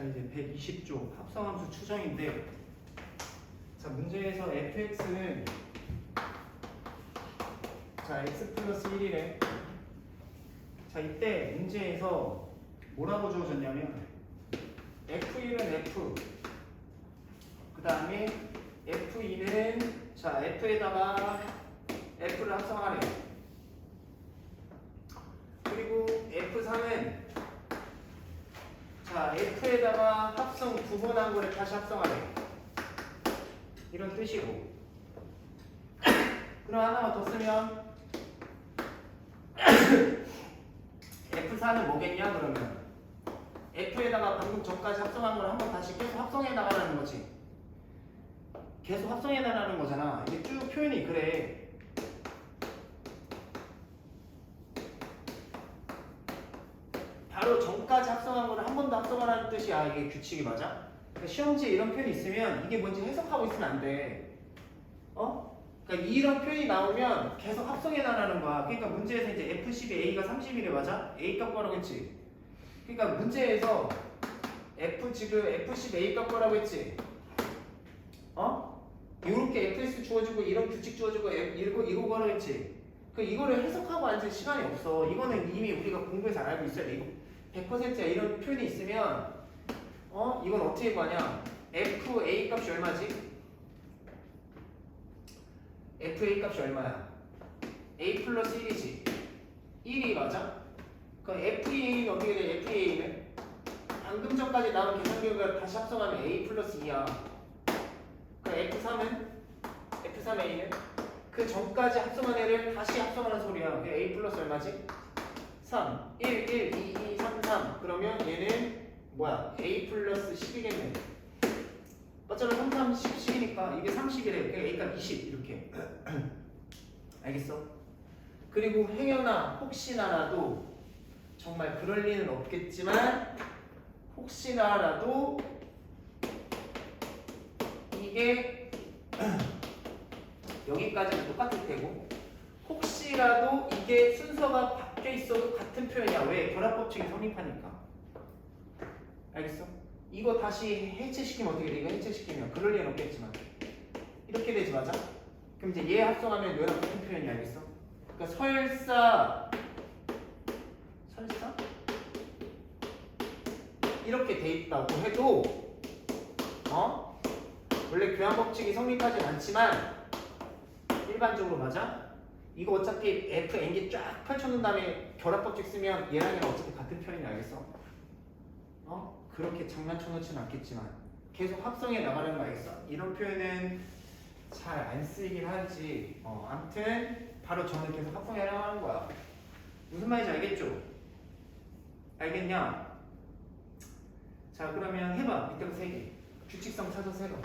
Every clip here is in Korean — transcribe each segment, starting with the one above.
자 이제 120조 합성함수 추정인데 자 문제에서 fx는 자 x 플러스 1이래 자 이때 문제에서 뭐라고 주어졌냐면 f1은 f 그 다음에 f2는 자 f에다가 f를 합성하래 그리고 f3은 자 f에다가 합성 두 번 한 거를 다시 합성하래. 이런 뜻이고. 그럼 하나만 더 쓰면 F4는 뭐겠냐 그러면? F에다가 방금 전까지 합성한 걸 한번 다시 계속 합성해 나가라는 거지. 계속 합성해 나가는 거잖아. 이게 쭉 표현이 그래. 바로 전까지 합성한 거를 한 번 더 합성하라는 뜻이야. 이게 규칙이 맞아? 그러니까 시험지에 이런 표현이 있으면 이게 뭔지 해석하고 있으면 안 돼. 어? 그러니까 이런 표현이 나오면 계속 합성해 나가는 거야. 그러니까 문제에서 이제 F10이 A가 30이래 맞아? A 값 구하라고 했지. 그러니까 문제에서 F 지금 F10 A 값 구하라고 했지. 어? 이렇게 FS 주어지고 이런 규칙 주어지고 이거 이거 구하라고 했지. 그 이거를 해석하고 앉을 시간이 없어. 이거는 이미 우리가 공부해서 알고 있어야 돼. 이거 100%야 이런 표현이 있으면 어? 이건 어떻게 구하냐? FA 값이 얼마지? FA 값이 얼마야? A 플러스 1이지 1이 맞아? 그럼 FA는 어떻게 돼? FA는 방금 전까지 나온 계산 결과를 다시 합성하면 A 플러스 2야 그럼 F3은? F3A는? 그 전까지 합성한 애를 다시 합성하는 소리야 A 플러스 얼마지? 3 1, 1, 2, 2, 3, 3 그러면 얘는 뭐야? A 플러스 10이겠네. 어차피 3, 3, 10, 10이니까 이게 30이래. 그러니까 A값 20 이렇게. 알겠어? 그리고 행여나 혹시나라도 정말 그럴 리는 없겠지만 혹시나라도 이게 여기까지는 똑같을 테고 혹시라도 이게 순서가 바뀌어 있어도 같은 표현이야. 왜? 결합법칙이 성립하니까. 알겠어? 이거 다시 해체시키면 어떻게 돼? 이거 해체시키면 그럴 리는 없겠지만 이렇게 되지 맞아? 그럼 이제 얘 합성하면 얘랑 같은 표현이 알겠어? 그러니까 설사 설사 이렇게 돼 있다고 해도 어? 원래 교환 법칙이 성립하진 않지만 일반적으로 맞아? 이거 어차피 F, N기 쫙 펼쳐놓은 다음에 결합 법칙 쓰면 얘랑 얘랑 어차피 같은 표현이 알겠어? 어? 그렇게 장난쳐 놓지는 않겠지만 계속 합성해 나가는 거 알겠어? 이런 표현은 잘 안 쓰이긴 하지 어, 아무튼 바로 저는 계속 합성해 나가는 거야 무슨 말인지 알겠죠? 알겠냐? 자 그러면 해봐 밑에 거세 개. 규칙성 찾아서 해봐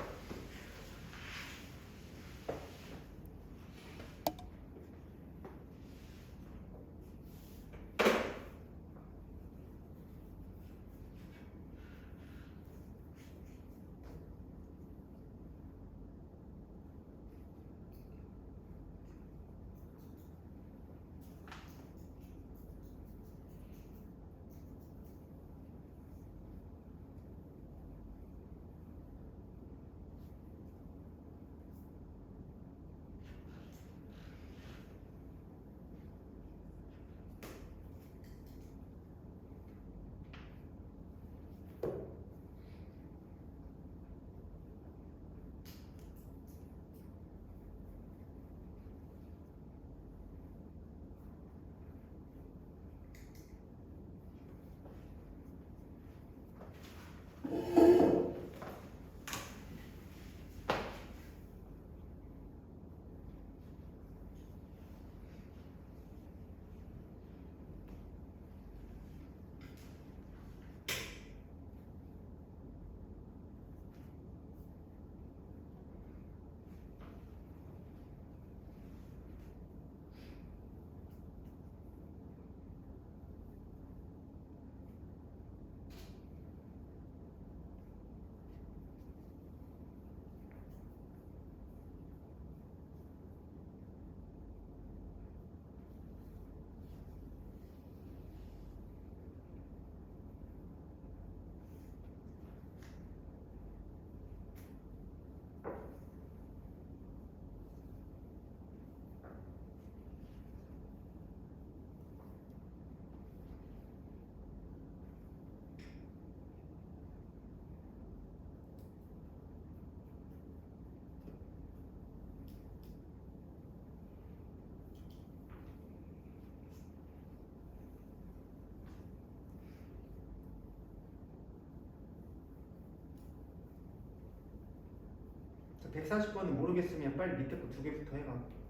140번은 모르겠으면 빨리 밑에 거 두 개부터 해봐.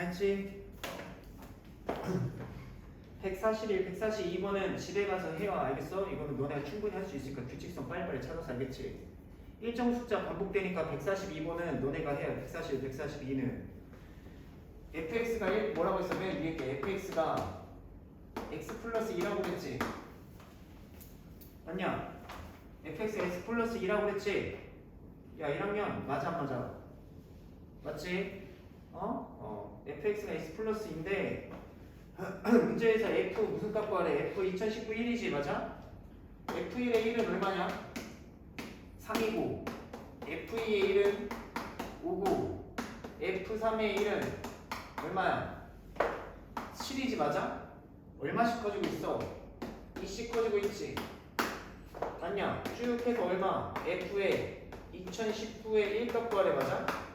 알지? 141, 142번은 집에 가서 해요. 알겠어? 이거는 너네가 충분히 할 수 있으니까 규칙성 빨리빨리 찾아서 알겠지? 일정 숫자 반복되니까 142번은 너네가 해요. 141, 142는 fx가 1 뭐라고 했어? 맨 위에 게 fx가 x 플러스 2라고 그랬지? 맞냐? fx가 x 플러스 2라고 그랬지? 야 1학년 맞아 안 맞아? 맞지? 어? 어. fx가 x 플러스인데 문제에서 f 무슨 값 구하래? f 2019 1이지 맞아? f1의 1은 얼마냐? 3이고 f2의 1은 5고 f3의 1은 얼마야? 7이지 맞아? 얼마씩 커지고 있어? 2씩 커지고 있지 맞냐? 쭉 해서 얼마? f에 2019의 1값 구하래 맞아?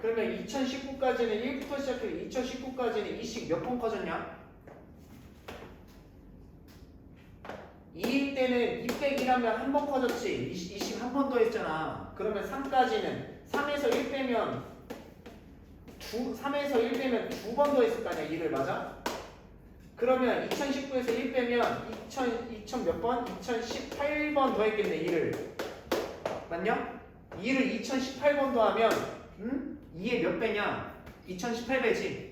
그러면 2019까지는 1부터 시작해서 2019까지는 2씩 몇 번 커졌냐? 2일 때는 200이라면 한 번 커졌지 20, 한 번 더 했잖아 그러면 3까지는 3에서 1 빼면 두, 3에서 1 빼면 두 번 더 했을 거 아니야 2를 맞아? 그러면 2019에서 1 빼면 2000, 2000 몇 번? 2018번 더 했겠네 2를 맞냐? 2를 2018번 더 하면 음? 2의 몇 배냐? 2018배지.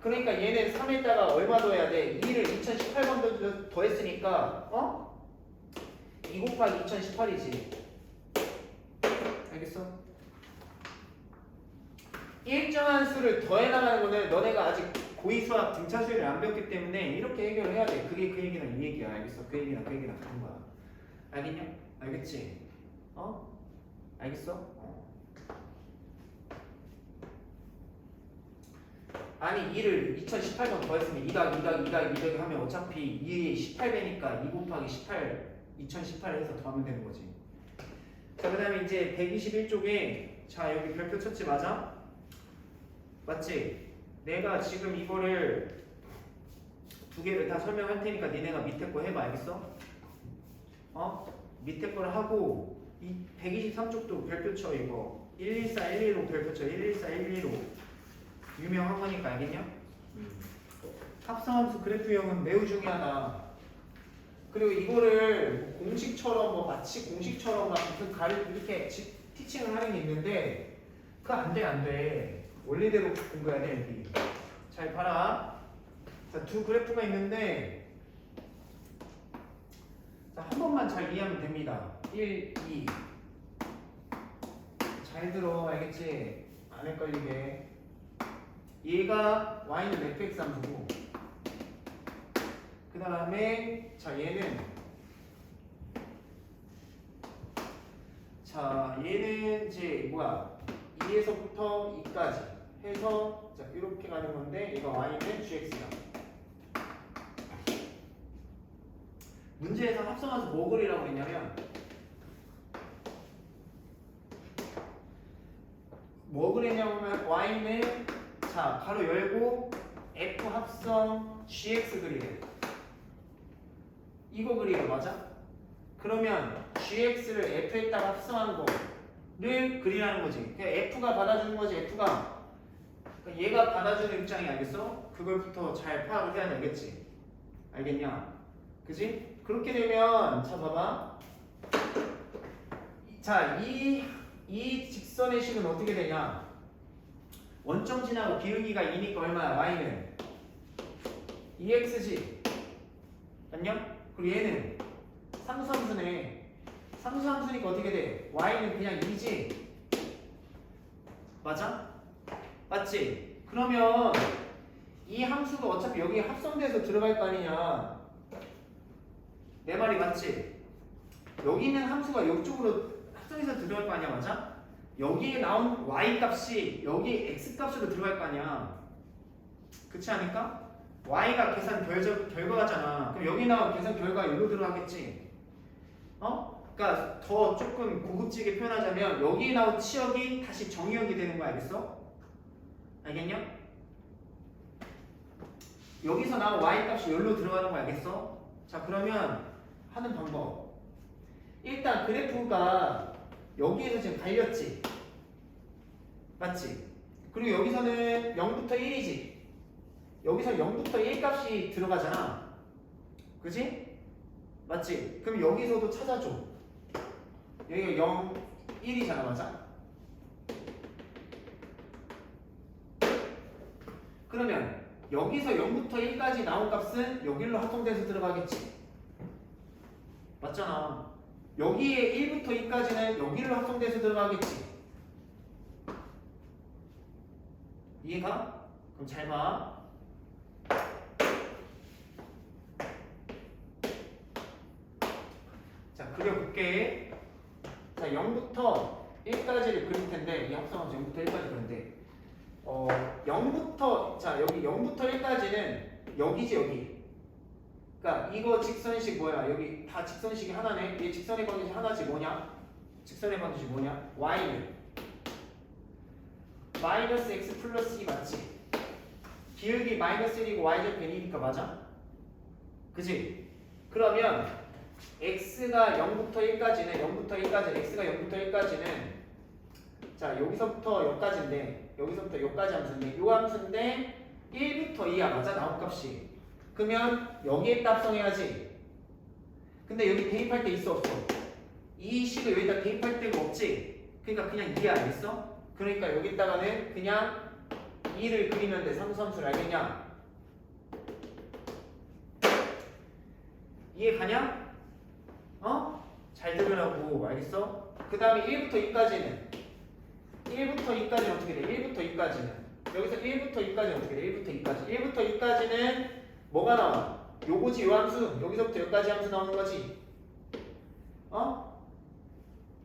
그러니까 얘는 3에다가 얼마 더 해야 돼? 2를 2018번 더, 더 했으니까 어? 2 곱하기 2018이지. 알겠어? 일정한 수를 더해 나가는 거는 너네가 아직 고의 수학 등차 수열을 안 배웠기 때문에 이렇게 해결을 해야 돼. 그게 그 얘기랑 이 얘기야. 알겠어? 그 얘기랑 그 얘기랑 같은 거야. 알겠냐? 알겠지? 어? 알겠어? 어. 아니 2를 2018번 더했으면 2 더하기 2 더하기 2 더하기 2 더하기 하면 어차피 2의 18배니까 2 곱하기 18 2018 해서 더하면 되는 거지 자그 다음에 이제 121쪽에 자 여기 별표 쳤지 맞아? 맞지? 내가 지금 이거를 두 개를 다 설명할 테니까 니네가 밑에 거 해봐 알겠어? 어? 밑에 거를 하고 이 123쪽도 별표 쳐 이거 114, 115 별표 쳐 114, 115 유명한 거니까 알겠냐? 합성함수 그래프형은 매우 중요하다. 그리고 이거를 뭐 공식처럼 뭐 마치 공식처럼 막 무슨 가르 이렇게 지- 티칭을 하는 게 있는데 그거 안 돼, 안 돼. 원리대로 공부해야 돼, 여기. 잘 봐라. 자, 두 그래프가 있는데, 자, 한 번만 잘 이해하면 됩니다. 1, 2. 잘 들어, 알겠지? 안 헷갈리게. 얘가 y는 fx 함수고, 그 다음에, 자, 얘는, 자, 얘는 이제 뭐야? 2에서부터 2까지 해서 자, 이렇게 가는 건데 얘가 y는 gx다. 문제에서 합성해서 뭐 그리라고 했냐면 뭐 그랬냐면 y는 자 가로 열고 f 합성 gx 그리래. 이거 그리래 맞아? 그러면 gx를 f에다가 합성한 거를 그리라는 거지. 그냥 f가 받아주는 거지. f가 그러니까 얘가 받아주는 입장이 알겠어? 그걸부터 잘 파악을 해야 되겠지. 알겠냐? 그지? 그렇게 되면 자 봐봐. 자, 이, 이 직선의 식은 어떻게 되냐? 원점 지나고 기울기가 2니까 얼마야? y는 2x지. 안녕? 그리고 얘는 상수함수네. 상수함수니까 어떻게 돼? y는 그냥 2지. 맞아? 맞지? 그러면 이 함수가 어차피 여기 합성돼서 들어갈 거 아니냐? 내 말이 맞지? 여기 있는 함수가 이쪽으로 합성해서 들어갈 거 아니야, 맞아? 여기에 나온 y 값이 여기 x 값으로 들어갈 거 아니야. 그렇지 않을까? y가 계산 결, 결과잖아. 그럼 여기 나온 계산 결과 여기로 들어가겠지. 어? 그러니까 더 조금 고급지게 표현하자면 여기에 나온 치역이 다시 정의역이 되는 거 알겠어? 알겠냐? 여기서 나온 y 값이 여기로 들어가는 거 알겠어? 자 그러면 하는 방법 일단 그래프가 여기에서 지금 갈렸지 맞지? 그리고 여기서는 0부터 1이지 여기서 0부터 1 값이 들어가잖아 그지? 맞지? 그럼 여기서도 찾아줘 여기가 0, 1이잖아 맞아? 그러면 여기서 0부터 1까지 나온 값은 여기로 합성돼서 들어가겠지. 맞잖아. 여기에 1부터 2까지는 여기로 합성돼서 들어가겠지. 이해가? 그럼 잘 봐. 자, 그려볼게. 자, 0부터 1까지를 그릴 텐데, 이 합성함수 0부터 1까지 그리는데, 어, 0부터 자 여기 0부터 1까지는 여기지 여기. 그러니까 이거 직선식 뭐야? 여기 다 직선식이 하나네. 얘 직선의 방정식 하나지 뭐냐? 직선의 방정식 뭐냐? y는 마이너스 x 플러스 2 맞지? 기울기 마이너스 1이고 y좌표 n이니까 맞아? 그지? 그러면 x가 0부터 1까지는 0부터 1까지 x가 0부터 1까지는 자 여기서부터 여기까지인데 여기서부터 여기까지 함수인데 요 함수인데 1부터 2야 맞아 나온 값이 그러면 여기에다 합성해야지 근데 여기 대입할 때 있어 없어 이 식을 여기다 대입할 데가 없지 그러니까 그냥 2야 알겠어? 그러니까 여기다가는 그냥 2를 그리면 돼 상수함수를 알겠냐 이해 가냐? 어? 잘 들으라고 알겠어? 그 다음에 1부터 2까지는 1부터 2까지는 어떻게 돼? 1부터 2까지는 여기서 1부터 2까지는 어떻게 돼? 1부터 2까지 1부터 2까지는 뭐가 나와? 요거지 요 함수 여기서부터 여기까지 함수 나오는 거지 어?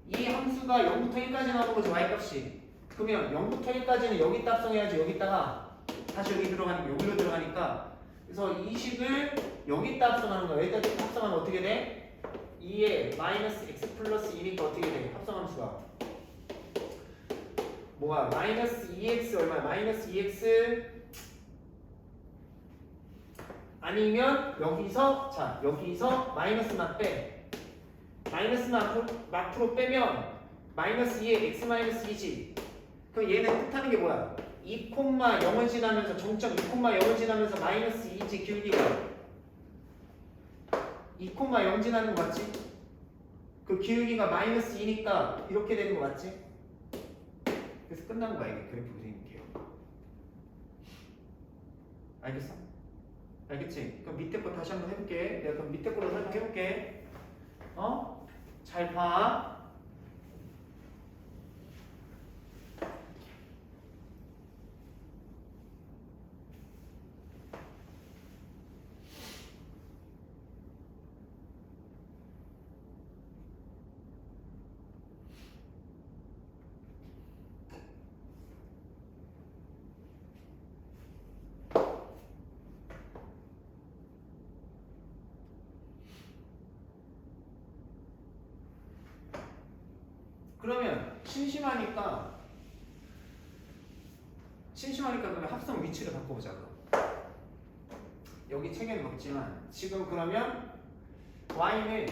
이 함수가 0부터 1까지 나오는 거지 y값이 그러면 0부터 1까지는 여기다 합성해야지 여기다가 다시 여기 들어가니까 여기로 들어가니까 그래서 이 식을 여기다 합성하는 거야 여기다 합성하면 어떻게 돼? 2에 마이너스 x 플러스 1이니까 어떻게 돼? 합성함수가 뭐가 마이너스 2x 얼마야? 마이너스 2x 아니면 여기서 자 여기서 마이너스만 빼 마이너스만 앞으로, 앞으로 빼면 마이너스 2에 x 마이너스 2지 그럼 얘는 뜻하는 게 뭐야? 2 콤마 0을 지나면서 정점 2 콤마 0을 지나면서 마이너스 2지 기울기가 2 콤마 0 지나는 거 맞지? 그 기울기가 마이너스 2니까 이렇게 되는 거 맞지? 그래서 끝난 거야 이게 그래프 그리는게요. 알겠어? 알겠지? 그럼 밑에 거 다시 한번 해볼게. 내가 그럼 밑에 거로 설명해볼게. 어? 잘 봐. 그러면 심심하니까 심심하니까 그러면 합성 위치를 바꿔보자 그럼. 여기 책에는 없지만 지금 그러면 y는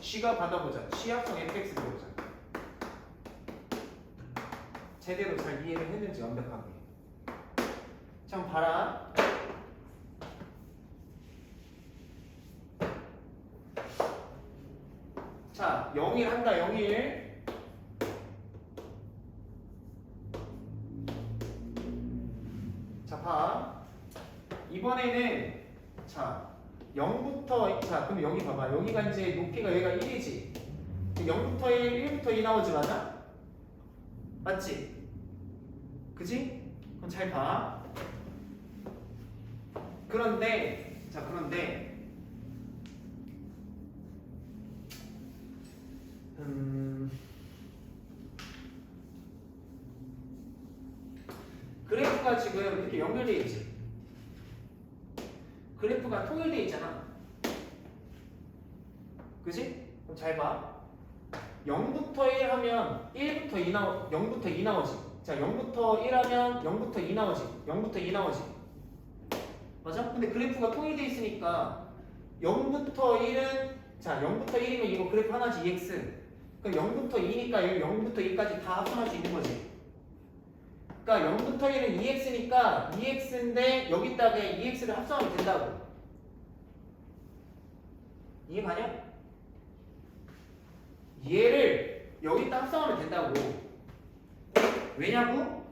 g가 받아보자. g 합성 fx 들어보자. 제대로 잘 이해를 했는지 완벽하게. 자 한번 봐라. 자 0일 한다. 0일 자, 봐. 이번에는 자, 0부터 자, 그럼 여기 봐봐. 여기가 이제 높이가 여기가 1이지. 0부터 1, 1부터 2 나오지 맞아? 맞지? 그지? 그럼 잘 봐. 그런데 자, 그런데 음 그래프가 지금 이렇게 연결되어 있지. 그래프가 통일되어 있잖아. 그지? 그럼 잘 봐. 0부터 1 하면 1부터 2 나오, 0부터 2 나오지. 자, 0부터 1 하면 0부터 2 나오지. 0부터 2 나오지. 맞아? 근데 그래프가 통일되어 있으니까 0부터 1은 자, 0부터 1이면 이거 그래프 하나지, EX. 그럼 0부터 2니까 0부터 2까지 다 합성할 수 있는 거지. 그러니까 0부터 1은 2x니까 2x인데 여기다가 2x를 합성하면 된다고. 이해 가냐? 얘를 여기다 합성하면 된다고. 왜냐고?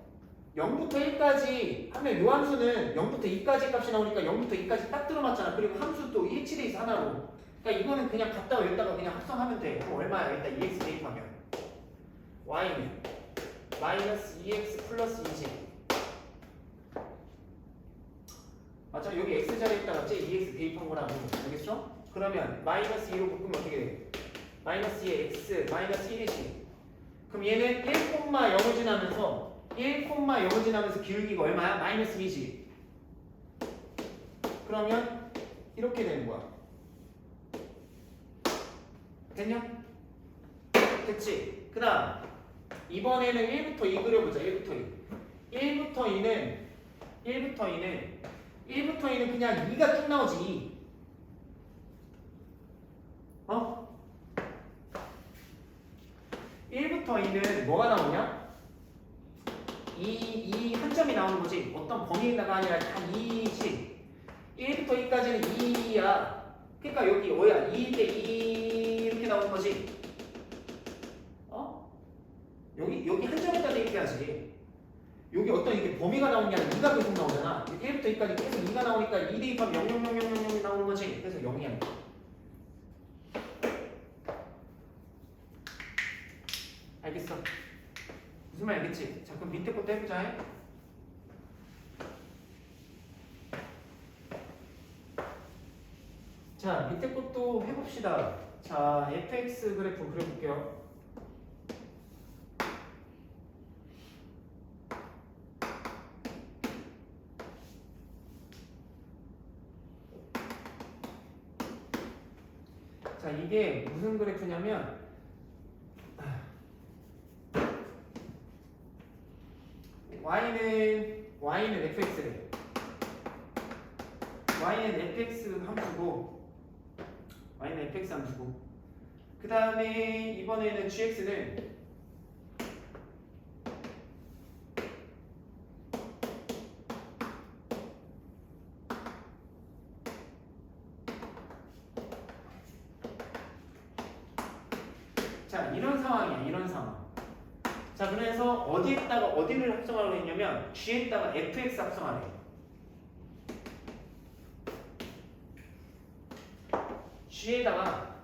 0부터 1까지 하면 요 함수는 0부터 2까지 값이 나오니까 0부터 2까지 딱 들어맞잖아. 그리고 함수 또 일치돼 있어 하나로. 그러니까 이거는 그냥 갖다가 여기다가 그냥 합성하면 돼. 그럼 얼마야? 일단 2x 대입하면 y는 마이너스 2x 플러스 2지 맞죠? 여기 x 자리에다가 제 2x 대입한 거라고 알겠어? 그러면 마이너스 2로 묶으면 어떻게 돼? 마이너스 2에 x 마이너스 1이지 그럼 얘는 1,0을 지나면서 1,0을 지나면서 기울기가 얼마야? 마이너스 2지 그러면 이렇게 되는 거야 됐냐? 됐지? 그 다음 이번에는 1부터 2 그려보자 1부터 2 1부터 2는 1부터 2는 1부터 2는 그냥 2가 쭉 나오지 2 어? 1부터 2는 뭐가 나오냐? 2, 2한 점이 나오는 거지 어떤 범위가 아니라 다 2지 1부터 2까지는 2야 그러니까 여기 뭐야 2대 2 이렇게 나오는 거지 어? 여기 여기 한 점에다 대입해야지. 여기 어떤 이게 범위가 나오는 게 아니라 2가 계속 나오잖아. 1부터 2까지 계속 2가 나오니까 2 대입하면 0, 0, 0, 0, 0, 0이 나오는 거지. 그래서 0이야. 알겠어? 무슨 말 알겠지? 자 그럼 밑에 것도 해보자. 자 밑에 것도 해봅시다. 자 fx 그래프 그려볼게요. 자 이게 무슨 그래프냐면 y는 y는 fx래. y는 fx 함수고 y는 fx 함수고. 그 다음에 이번에는 gx는 자 이런 상황이야 이런 상황 자 그래서 어디에다가 어디를 했냐면 g에다가 fx 합성하래. g에다가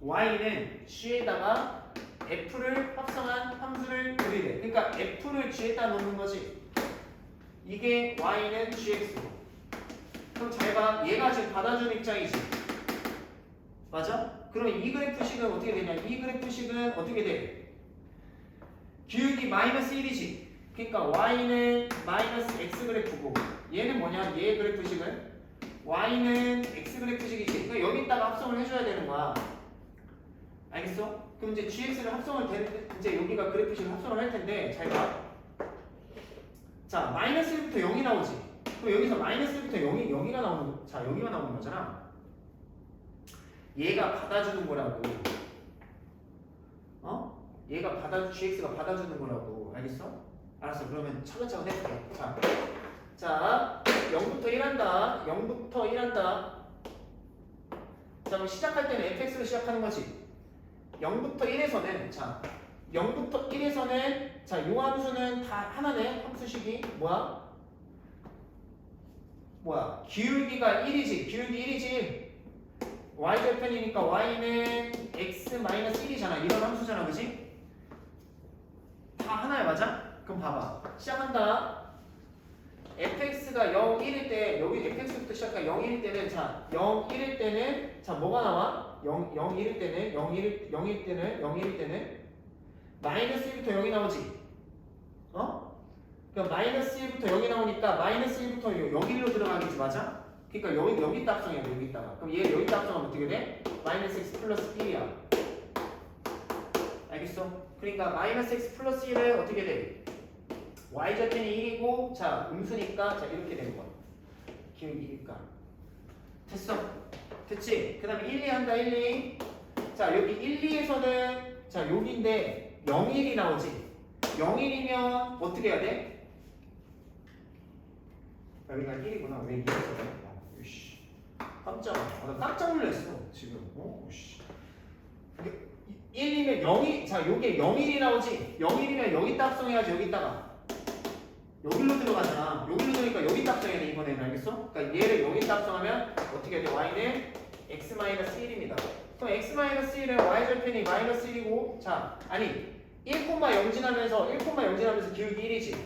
y는 g에다가 f를 합성한 함수를 그리래. 그러니까 f를 g에다 놓는 거지. 이게 y는 gx고. 그럼 잘 봐. 얘가 지금 받아주는 입장이지. 맞아? 그러면 이 그래프식은 어떻게 되냐? 이 그래프식은 어떻게 돼? 기울기 마이너스 1이지. 그러니까 y는 마이너스 x 그래프고 얘는 뭐냐? 얘 그래프식은 y는 x 그래프식이지. 그러니까 여기다가 합성을 해줘야 되는 거야. 알겠어? 그럼 이제 gx를 합성을 되 이제 여기가 그래프식을 합성을 할 텐데 잘 봐. 자 마이너스 1부터 0이 나오지. 그럼 여기서 마이너스 1부터 0이 여기가 나오는 거- 자 여기가 나오는 거잖아. 얘가 받아주는 거라고. 어? 얘가 받아 gx가 받아주는 거라고. 알겠어? 알았어. 그러면 차근차근 해볼게. 자, 자 0부터 1한다. 0부터 1한다. 자 그럼 시작할 때는 fx로 시작하는 거지. 0부터 1에서는 자 0부터 1에서는 자 요 함수는 다 하나네 함수식이 뭐야? 뭐야? 기울기가 1이지. 기울기 1이지. y절편이니까 y는 x-1이잖아. 이런 함수잖아. 그지? 다 하나야 맞아? 그럼 봐봐. 시작한다. fx가 0, 1일 때 여기 fx부터 시작해 0, 1일 때는 자 0, 1일 때는 자 뭐가 나와? 0, 0, 1일 때는 0, 1일, 0일 때는 0, 1일 때는 마이너스 1부터 0이 나오지 어? 그러니까 마이너스 1부터 0이 나오니까 마이너스 1부터 여기로 들어가겠지 맞아? 그러니까 여기 여기 합성이야 여기다가 그럼 얘 여기 합성하면 어떻게 돼? 마이너스 x 플러스 1이야 알겠어? 그러니까 마이너스 x 플러스 1은 어떻게 돼? Y좌표는 1이고 자 음수니까 자 이렇게 되는 거야 기울기니까 됐어 됐지? 그 다음에 1, 2 한다 1, 2. 자 여기 1, 2에서는 자 여기인데 0, 1이 나오지 0, 1이면 어떻게 해야 돼? 여기가 1이구나 왜 2에서 그래? 어, 으이씨. 깜짝아 아, 나 깜짝 놀랐어 지금 어? 으이씨. 1이면 0이 자 요게 0, 1이 나오지 0, 1이면 여기다 합성해야지 여기다가 여기로 들어가잖아. 여기로 들어니까 여기 합성해야 돼 이번에는 알겠어? 그러니까 얘를 여기 합성하면 어떻게 돼? y는 x-1입니다. 그럼 x-1은 y 절편이 마이너스 1이고 자 아니 1,0 지나면서 1,0 지나면서 기울기 1이지.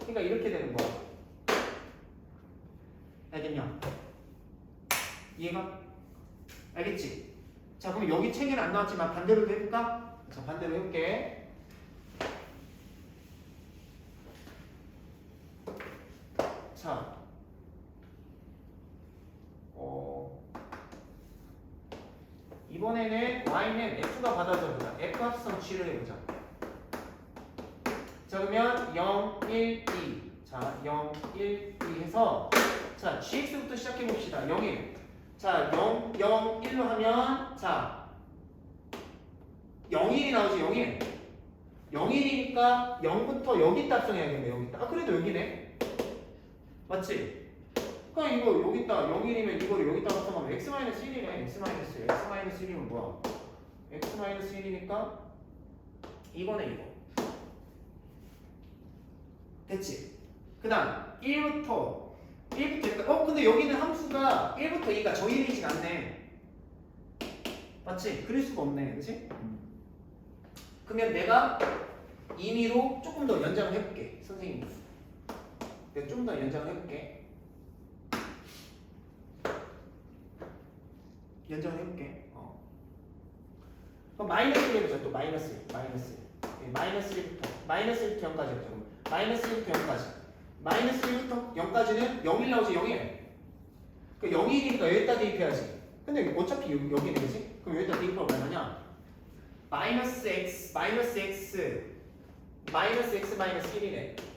그러니까 이렇게 되는 거야. 알겠냐? 이해가? 알겠지? 자 그럼 여기 책에는 안 나왔지만 반대로도 해볼까? 자 반대로 해볼게. 자, 어, 이번에는 y는 f가 받아서 보자. f 합성 g를 해보자. 자, 그러면 0, 1, 2. 자, 0, 1, 2 해서 자, gx부터 시작해 봅시다. 0, 1. 자, 0, 0, 1로 하면 자, 0, 1이 나오지, 0, 1. 0, 1이니까 0부터 여기다 합성해야겠네, 여기다. 아, 그래도 여기네. 맞지? 그러니까 이거 여기다 0일이면 이거를 여기다 합성하면 x-1이네 x-1 x-1이면 뭐야? x-1이니까 이거네 이거 됐지? 그 다음 1부터 1부터 여기까지 어 근데 여기는 함수가 1부터 2가 저일이진 않네 맞지? 그릴 수가 없네 그치? 그러면 내가 임의로 조금 더 연장을 해볼게 선생님 내가 좀 더 연장을 해볼게. 연장을 해볼게. 어. 그럼 마이너스 1 해보자. 또 마이너스 1. 마이너스 1. 예, 마이너스 1부터. 마이너스 1부터 0까지 해보자. 마이너스 1부터 0까지. 마이너스 1부터 0까지는 0일 나오지 0일. 그 0일이니까 여기다 대입해야지. 근데 어차피 여기, 여기는 그지? 그럼 여기다 대입하면 얼마냐? 마이너스 x, 마이너스 x, 마이너스 x 마이너스 1이네.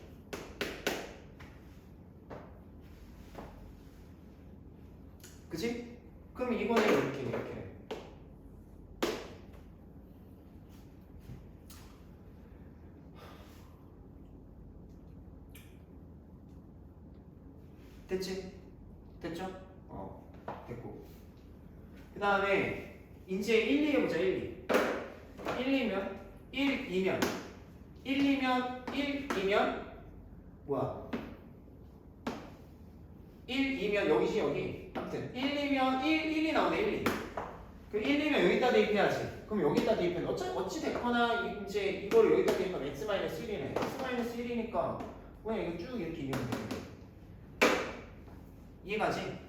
그지? 그럼 이번에 이렇게 이렇게 됐지? 됐죠? 어 됐고 그 다음에 이제 1, 2 해보자 1, 2 1이면 1, 2면 1, 2면 1, 2면 뭐야? 1, 2면 여기지 여기 아무튼 1, 2면 1, 1이 나오네 1, 2. 그 1, 2면 여기다 대입해야지. 그럼 여기다 대입해. 어찌 어찌 됐거나 이제 이거를 여기다 대입하면 x 1이네. x 1이니까 그냥 이거 쭉 이렇게 이으면 돼. 이해가지?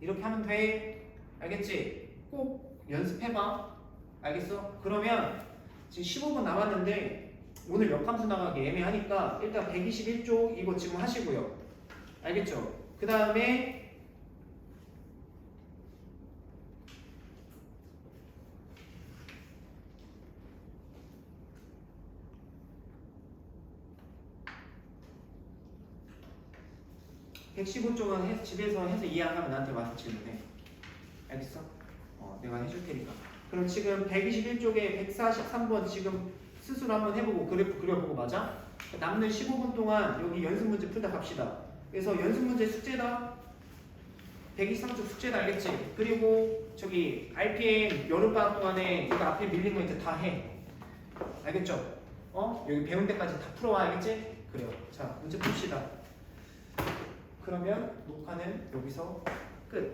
이렇게 하면 돼. 알겠지? 꼭 연습해봐. 알겠어? 그러면 지금 15분 남았는데 오늘 역함수 나가기 애매하니까 일단 121쪽 이거 지금 하시고요. 알겠죠? 그 다음에 (115쪽은) 해, 집에서 해서 이해 안 가면 나한테 와서 질문해 알겠어? 어 내가 해줄 테니까 그럼 지금 121쪽에 143번 지금 스스로 한번 해보고 그래프 그려보고 맞아? 남는 15분 동안 여기 연습 문제 풀다 갑시다. 그래서 연습 문제 숙제다. 123쪽 숙제다 알겠지? 그리고 저기 RPM 여름방학 동안에 이거 앞에 밀린 거 이제 다 해. 알겠죠? 어? 여기 배운 데까지 다 풀어와 알겠지? 그래요. 자 문제 풉시다. 그러면 녹화는 여기서 끝.